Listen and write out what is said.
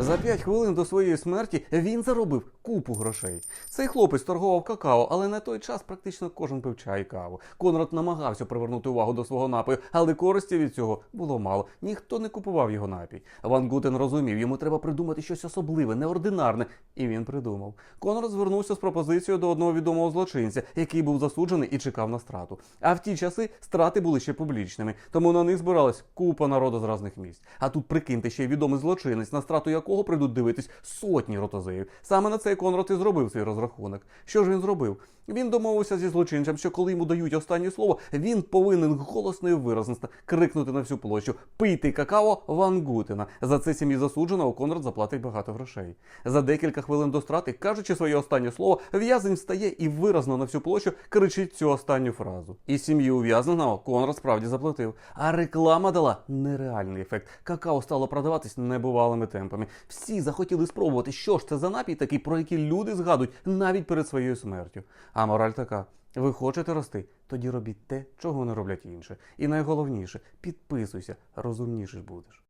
За 5 хвилин до своєї смерті він заробив купу грошей. Цей хлопець торгував какао, але на той час практично кожен пив чай і каву. Конрад намагався привернути увагу до свого напою, але користі від цього було мало. Ніхто не купував його напій. Ван Гутен розумів, йому треба придумати щось особливе, неординарне, і він придумав. Конрад звернувся з пропозицією до одного відомого злочинця, який був засуджений і чекав на страту. А в ті часи страти були ще публічними, тому на них збиралась купа народу з різних місць. А тут прикиньте ще й відомий злочинець, на страту якого прийдуть дивитись сотні ротозеїв. Саме на цей Конрад і зробив свій розрахунок. Що ж він зробив? Він домовився зі злочинцем, що коли йому дають останнє слово, він повинен голосно і виразно крикнути на всю площу Пийте какао Ван Гутена. За це сім'ї засудженого Конрад заплатить багато грошей. За декілька хвилин до страти, кажучи своє останнє слово, в'язень встає і виразно на всю площу кричить цю останню фразу. І сім'ї ув'язненого Конрад справді заплатив. А реклама дала нереальний ефект. Какао стало продаватись небувалими темпами. Всі захотіли спробувати, що ж це за напій такий, про який люди згадують навіть перед своєю смертю. А мораль така: ви хочете рости? Тоді робіть те, чого не роблять інші. І найголовніше підписуйся, розумніший будеш.